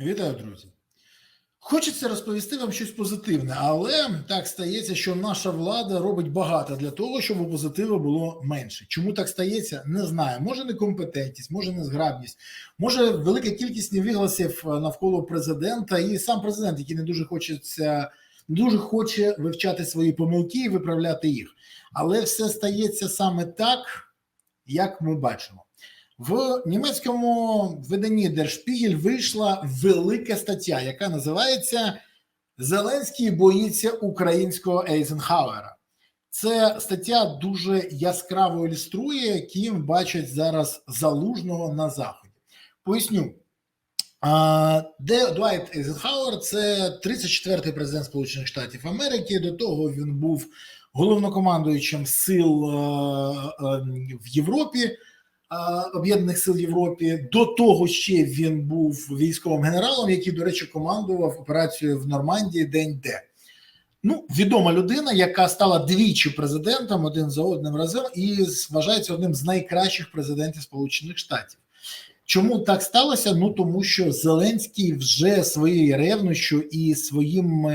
Вітаю, друзі. Хочеться розповісти вам щось позитивне, але так стається, що наша влада робить багато для того, щоб у позитиву було менше. Чому так стається? Не знаю. Може некомпетентність, може незграбність, може велика кількість невігласів навколо президента, і сам президент, який не дуже хочеться, не дуже хоче вивчати свої помилки і виправляти їх. Але все стається саме так, як ми бачимо. В німецькому виданні Spiegel вийшла велика стаття, яка називається Зеленський боїться українського Ейзенхауера. Це стаття дуже яскраво ілюструє, ким бачать зараз залужного на заході. Поясню. Де Дуайт Ейзенхауер це 34-й президент Сполучених Штатів Америки. До того він був головнокомандуючим сил в Європі. Об'єднаних сил Європі до того ще він був військовим генералом, який, до речі, командував операцією в Нормандії День Д. Ну, відома людина, яка стала двічі президентом один за одним разом, і вважається одним з найкращих президентів Сполучених Штатів. Чому так сталося? Ну тому що Зеленський вже своєю ревнощю і своїм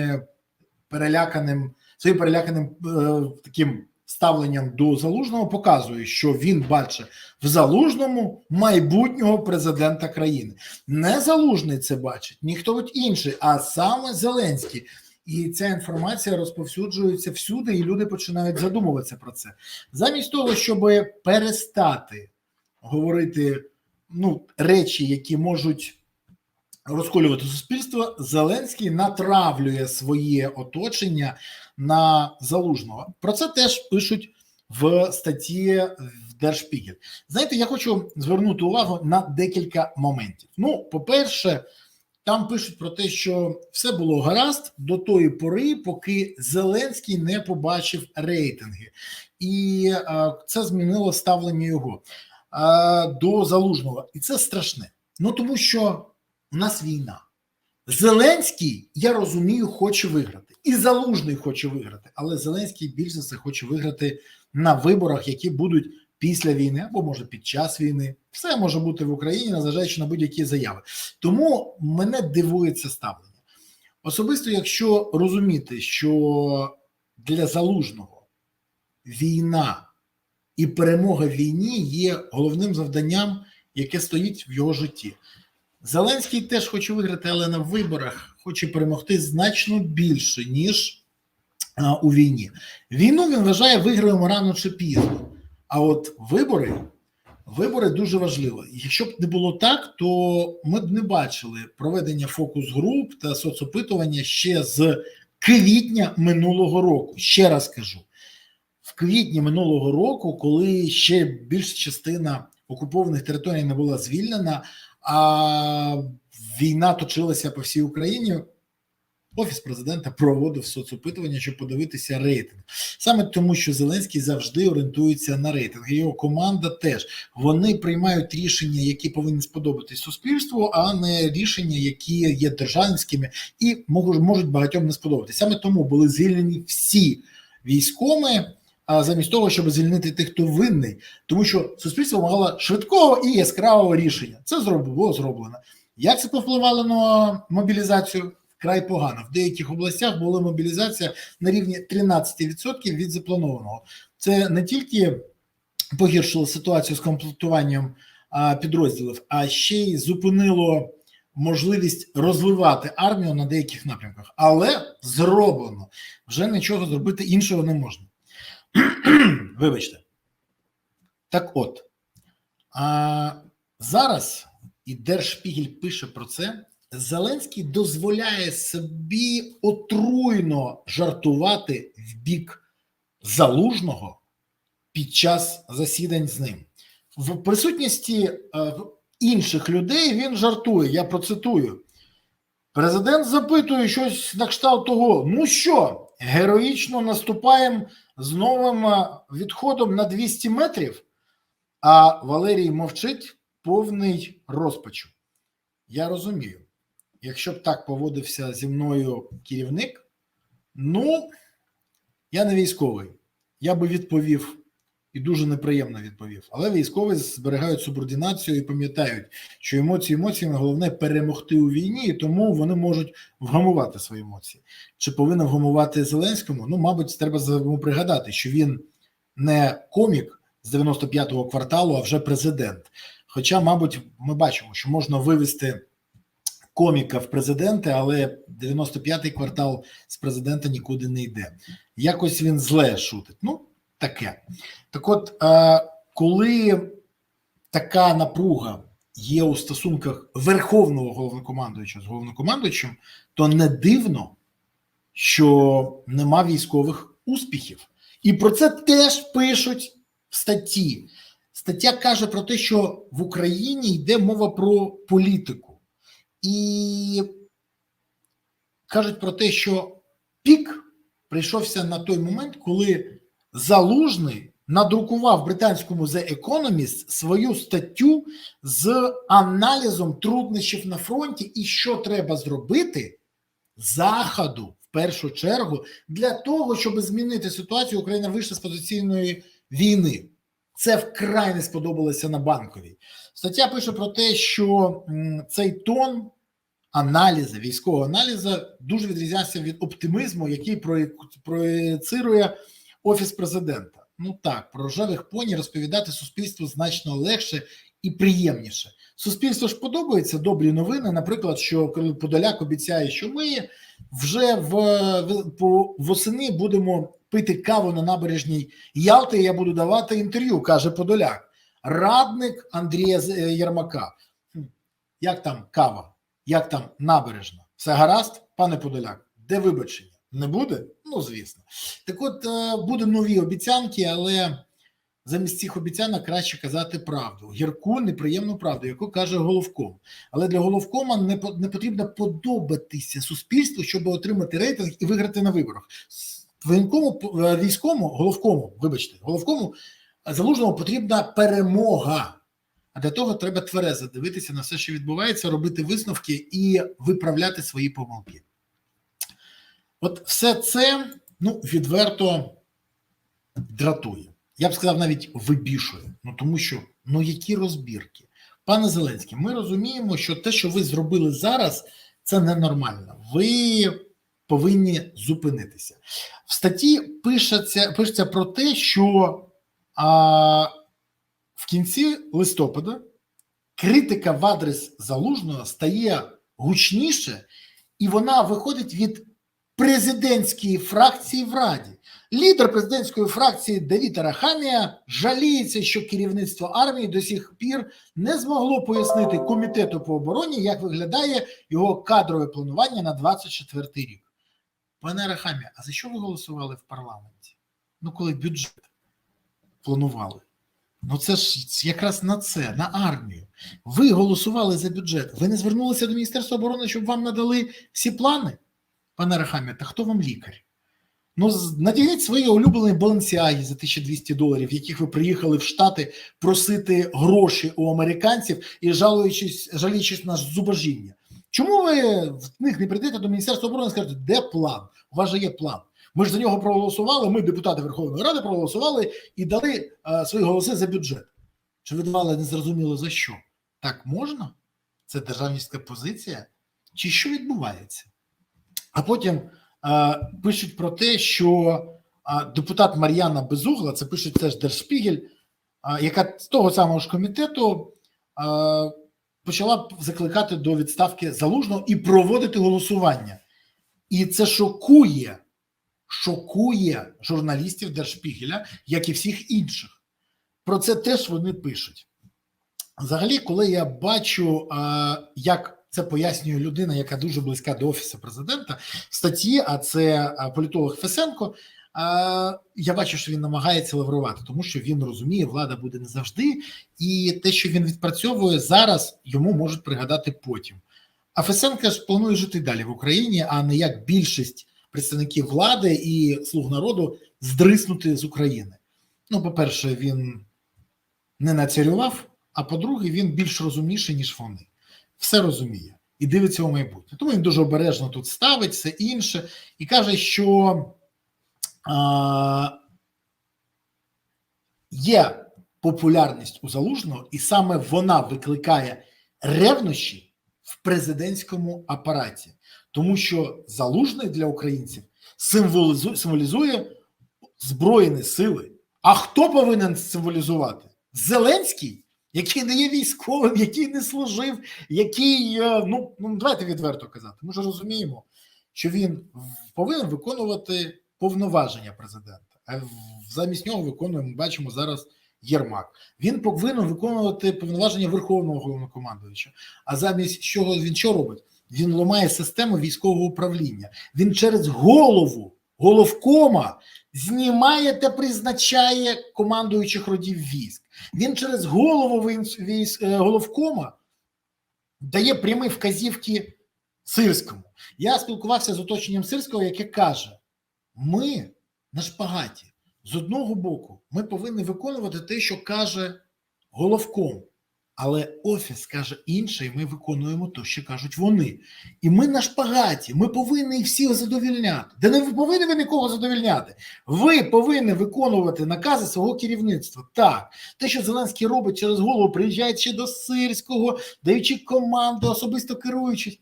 переляканим, своїм переляканим е, таким ставленням до залужного показує, що він бачить в залужному майбутнього президента країни. Не залужний це бачить, ніхто інший, а саме Зеленський. І ця інформація розповсюджується всюди, і люди починають задумуватися про це. Замість того, щоб перестати говорити ну, речі, які можуть розколювати суспільство, Зеленський натравлює своє оточення на залужного. Про це теж пишуть в статті в Держпігель. Знаєте, я хочу звернути увагу на декілька моментів. Ну, по-перше, там пишуть про те, що все було гаразд до тої пори, поки Зеленський не побачив рейтинги, і а, це змінило ставлення його а, до залужного. І це страшне. Ну тому що у нас війна. Зеленський, я розумію, хоче виграти. І Залужний хоче виграти, але Зеленський більш за все хоче виграти на виборах, які будуть після війни або може під час війни. Все може бути в Україні, незважаючи на будь-які заяви. Тому мене дивує це ставлення. Особисто, якщо розуміти, що для залужного війна і перемога в війні є головним завданням, яке стоїть в його житті. Зеленський теж хоче виграти, але на виборах хоче перемогти значно більше, ніж а, у війні. Війну він вважає виграємо рано чи пізно. А от вибори вибори дуже важливо. Якщо б не було так, то ми б не бачили проведення фокус груп та соцопитування ще з квітня минулого року. Ще раз кажу: в квітні минулого року, коли ще більша частина окупованих територій не була звільнена а війна точилася по всій Україні. Офіс президента проводив соцопитування, щоб подивитися рейтинг. Саме тому, що Зеленський завжди орієнтується на рейтинг. Його команда теж вони приймають рішення, які повинні сподобатись суспільству, а не рішення, які є державницькими і можуть багатьом не сподобатися. Саме тому були звільнені всі військоми. А замість того, щоб звільнити тих, хто винний, тому що суспільство вимагало швидкого і яскравого рішення. Це було зроблено. Як це повпливало на мобілізацію? Вкрай погано. В деяких областях була мобілізація на рівні 13% від запланованого. Це не тільки погіршило ситуацію з комплектуванням підрозділів, а ще й зупинило можливість розвивати армію на деяких напрямках. Але зроблено вже нічого зробити іншого не можна. Вибачте. Так от, а зараз і Держпігель пише про це. Зеленський дозволяє собі отруйно жартувати в бік залужного під час засідань з ним. В присутності е, інших людей він жартує. Я процитую. Президент запитує щось на кшталт того: ну що, героїчно наступаємо з новим відходом на 200 метрів, а Валерій мовчить повний розпачу. Я розумію, якщо б так поводився зі мною керівник, ну, я не військовий, я би відповів і дуже неприємно відповів. Але військові зберігають субординацію і пам'ятають, що емоції емоціями головне перемогти у війні, і тому вони можуть вгамувати свої емоції. Чи повинен вгамувати Зеленському? Ну, мабуть, треба йому пригадати, що він не комік з 95-го кварталу, а вже президент. Хоча, мабуть, ми бачимо, що можна вивести коміка в президенти, але 95-й квартал з президента нікуди не йде. Якось він зле шутить. Ну, таке. Так от, е, коли така напруга є у стосунках верховного головнокомандуючого з головнокомандуючим, то не дивно, що нема військових успіхів. І про це теж пишуть в статті. Стаття каже про те, що в Україні йде мова про політику. І кажуть про те, що пік прийшовся на той момент, коли Залужний надрукував британському The Economist свою статтю з аналізом труднощів на фронті і що треба зробити заходу в першу чергу для того, щоб змінити ситуацію. Україна вийшла з позиційної війни. Це вкрай не сподобалося на банковій. Стаття пише про те, що цей тон аналізу, військового аналізу дуже відрізнявся від оптимізму, який проє- проєцирує офіс президента. Ну так, про рожевих поні розповідати суспільству значно легше і приємніше. Суспільству ж подобаються добрі новини. Наприклад, що Подоляк обіцяє, що ми вже в, в восени будемо пити каву на набережній Ялти. і Я буду давати інтерв'ю, каже Подоляк, радник Андрія е, Єрмака. Як там кава? Як там набережна? Все гаразд, пане Подоляк? Де вибачення? Не буде? Ну, звісно. Так от е, будуть нові обіцянки, але замість цих обіцянок краще казати правду. Гірку, неприємну правду, яку каже головком. Але для головкома не потрібно подобатися суспільству, щоб отримати рейтинг і виграти на виборах. Воєнкому е, війському, головкому, вибачте, головкому е, залужному потрібна перемога. А для того треба тверезо дивитися на все, що відбувається, робити висновки і виправляти свої помилки. От все це ну, відверто дратує. Я б сказав, навіть вибішує. Ну тому що ну які розбірки, пане Зеленський, ми розуміємо, що те, що ви зробили зараз, це ненормально. Ви повинні зупинитися. В статті пишеться, пишеться про те, що а, в кінці листопада критика в адрес залужного стає гучніше, і вона виходить від президентської фракції в Раді. Лідер президентської фракції Давід Арахамія жаліється, що керівництво армії до сих пір не змогло пояснити комітету по обороні, як виглядає його кадрове планування на 24 рік. Пане Арахамія, а за що ви голосували в парламенті? Ну, коли бюджет планували. Ну, це ж якраз на це, на армію. Ви голосували за бюджет. Ви не звернулися до Міністерства оборони, щоб вам надали всі плани? Пане Рахамія, та хто вам лікар? Ну, надягніть свої улюблені балансіаги за 1200 доларів, яких ви приїхали в Штати просити гроші у американців і жалуючись, жаліючись на зубожіння. Чому ви в них не прийдете до Міністерства оборони і скажете, де план? У вас же є план. Ми ж за нього проголосували. Ми, депутати Верховної Ради, проголосували і дали е, свої голоси за бюджет. Чи ви давали незрозуміло за що? Так можна? Це державницька позиція? Чи що відбувається? А потім е, пишуть про те, що е, депутат Мар'яна Безугла, це пише теж Держшпігель, е, яка з того самого ж комітету е, почала закликати до відставки залужного і проводити голосування. І це шокує, шокує журналістів Держшпігеля, як і всіх інших. Про це теж вони пишуть. Взагалі, коли я бачу, як це пояснює людина, яка дуже близька до офісу президента, в статті, а це політолог Фесенко. Я бачу, що він намагається лаврувати, тому що він розуміє, влада буде не завжди, і те, що він відпрацьовує зараз, йому можуть пригадати потім. А Фесенко ж планує жити далі в Україні, а не як більшість представників влади і слуг народу здриснути з України. Ну, по-перше, він не нацарював, а по-друге, він більш розумніший, ніж вони. Все розуміє і дивиться у майбутнє. Тому він дуже обережно тут ставить все інше і каже, що а, є популярність у залужного, і саме вона викликає ревнощі в президентському апараті, тому що залужний для українців символізує, символізує збройні сили. А хто повинен символізувати? Зеленський, який не є військовим, який не служив, який е, ну, ну давайте відверто казати. Ми ж розуміємо, що він повинен виконувати повноваження президента. А замість нього виконує, ми бачимо зараз Єрмак. Він повинен виконувати повноваження Верховного головнокомандуюча. А замість чого він що робить? Він ламає систему військового управління. Він через голову головкома знімає та призначає командуючих родів військ. Він через голову е, головкома дає прямі вказівки Сирському. Я спілкувався з оточенням Сирського, яке каже: ми на шпагаті. З одного боку, ми повинні виконувати те, що каже головком, але офіс каже інше, і ми виконуємо те, що кажуть вони. І ми на шпагаті, ми повинні їх всіх задовільняти. Де не ви повинні ви нікого задовільняти. Ви повинні виконувати накази свого керівництва. Так, те, що Зеленський робить через голову, приїжджає ще до Сирського, даючи команду, особисто керуючись.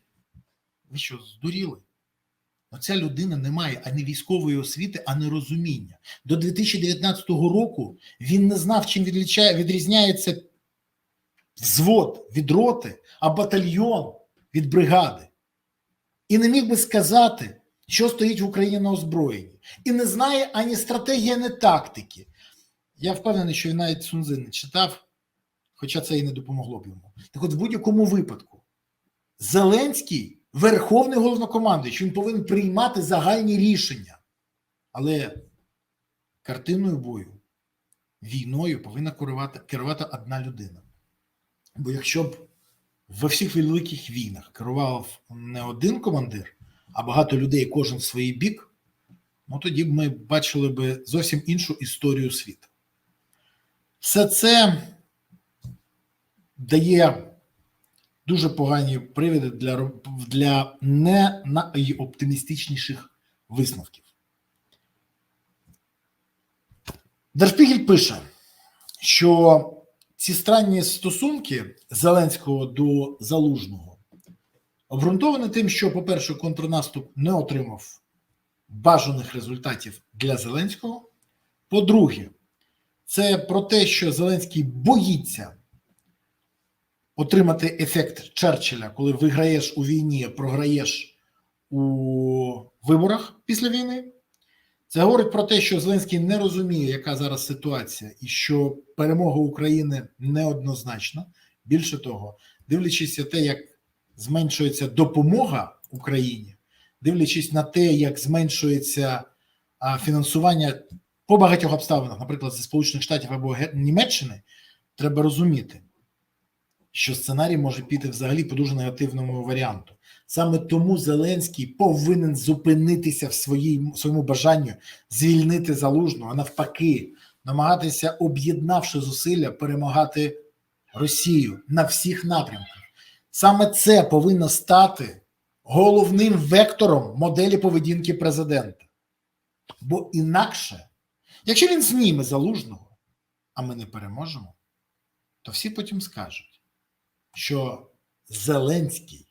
Ви що, здуріли? Оця людина не має ані військової освіти, ані розуміння. До 2019 року він не знав, чим відрізняється взвод від роти, а батальйон від бригади. І не міг би сказати, що стоїть в Україні на озброєнні. І не знає ані стратегії, ані тактики. Я впевнений, що він навіть Сунзи не читав, хоча це і не допомогло б йому. Так от, в будь-якому випадку, Зеленський верховний головнокомандуючий, він повинен приймати загальні рішення. Але картиною бою, війною повинна керувати, керувати одна людина. Бо якщо б во всіх великих війнах керував не один командир, а багато людей, кожен в свій бік, ну тоді б ми бачили б зовсім іншу історію світу. Все це дає дуже погані привіди для, для не найоптимістичніших висновків. Дершпігель пише, що ці странні стосунки Зеленського до Залужного обґрунтовані тим, що, по-перше, контрнаступ не отримав бажаних результатів для Зеленського. По-друге, це про те, що Зеленський боїться отримати ефект Черчилля, коли виграєш у війні, програєш у виборах після війни. Це говорить про те, що Зеленський не розуміє, яка зараз ситуація, і що перемога України неоднозначна. Більше того, дивлячись на те, як зменшується допомога Україні, дивлячись на те, як зменшується фінансування по багатьох обставинах, наприклад, зі Сполучених Штатів або Німеччини, треба розуміти, що сценарій може піти взагалі по дуже негативному варіанту. Саме тому Зеленський повинен зупинитися в своїй, своєму бажанню звільнити залужного, а навпаки, намагатися, об'єднавши зусилля, перемагати Росію на всіх напрямках. Саме це повинно стати головним вектором моделі поведінки президента. Бо інакше, якщо він зніме залужного, а ми не переможемо, то всі потім скажуть, що Зеленський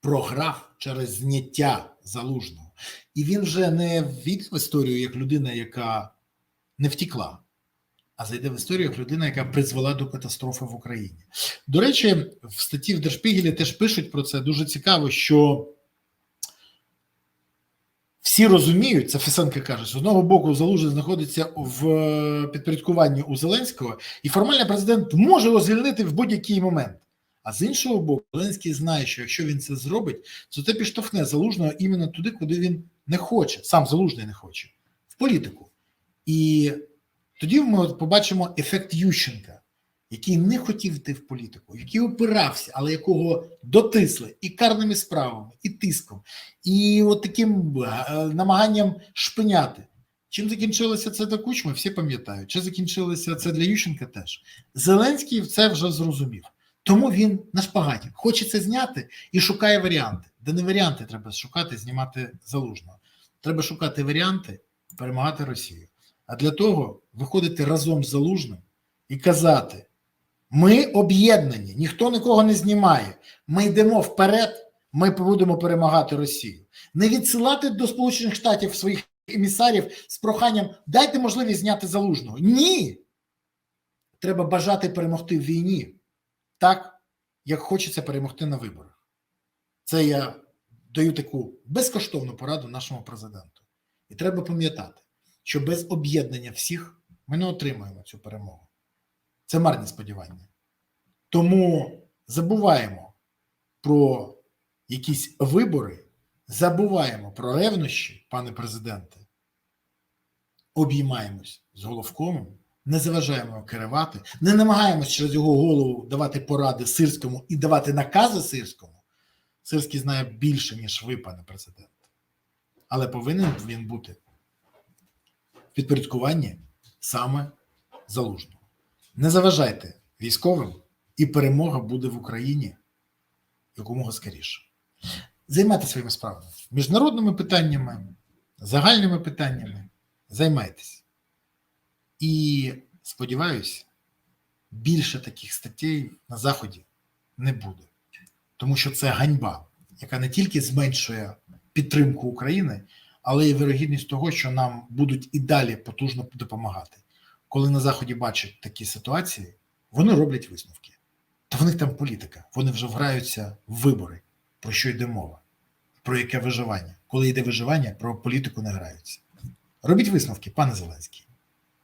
програв через зняття залужного. І він вже не війде в історію як людина, яка не втікла, а зайде в історію як людина, яка призвела до катастрофи в Україні. До речі, в статті в Держпігелі теж пишуть про це. Дуже цікаво, що всі розуміють, це Фесенко каже, з одного боку Залужний знаходиться в е, підпорядкуванні у Зеленського, і формально президент може його звільнити в будь-який момент. А з іншого боку, Зеленський знає, що якщо він це зробить, то це підштовхне залужного іменно туди, куди він не хоче, сам залужний не хоче, в політику. І тоді ми побачимо ефект Ющенка, який не хотів йти в політику, який опирався, але якого дотисли і карними справами, і тиском, і от таким е, намаганням шпиняти. Чим закінчилося це до кучми, всі пам'ятають. Чи закінчилося це для Ющенка теж. Зеленський це вже зрозумів. Тому він на шпагаті хоче це зняти і шукає варіанти. Де не варіанти треба шукати, знімати залужного. Треба шукати варіанти, перемагати Росію. а для того виходити разом з залужним і казати: ми об'єднані, ніхто нікого не знімає. Ми йдемо вперед, ми будемо перемагати Росію. Не відсилати до Сполучених Штатів своїх емісарів з проханням дайте можливість зняти залужного. Ні. Треба бажати перемогти в війні, так як хочеться перемогти на виборах. Це я даю таку безкоштовну пораду нашому президенту. І треба пам'ятати, що без об'єднання всіх ми не отримаємо цю перемогу. Це марні сподівання. Тому забуваємо про якісь вибори, забуваємо про ревнощі, пане президенте, обіймаємось з головкомом, не заважаємо його керувати, не намагаємось через його голову давати поради сирському і давати накази сирському. Сирський знає більше, ніж ви, пане президент. Але повинен він бути в підпорядкуванні саме залужного. Не заважайте військовим, і перемога буде в Україні якомога скоріше. Займайтеся своїми справами, міжнародними питаннями, загальними питаннями. Займайтесь. І сподіваюся, більше таких статей на Заході не буде. Тому що це ганьба, яка не тільки зменшує підтримку України, але й вирогідність того, що нам будуть і далі потужно допомагати. Коли на Заході бачать такі ситуації, вони роблять висновки. Та в них там політика, вони вже вграються в вибори, про що йде мова, про яке виживання. Коли йде виживання, про політику не граються. Робіть висновки, пане Зеленський,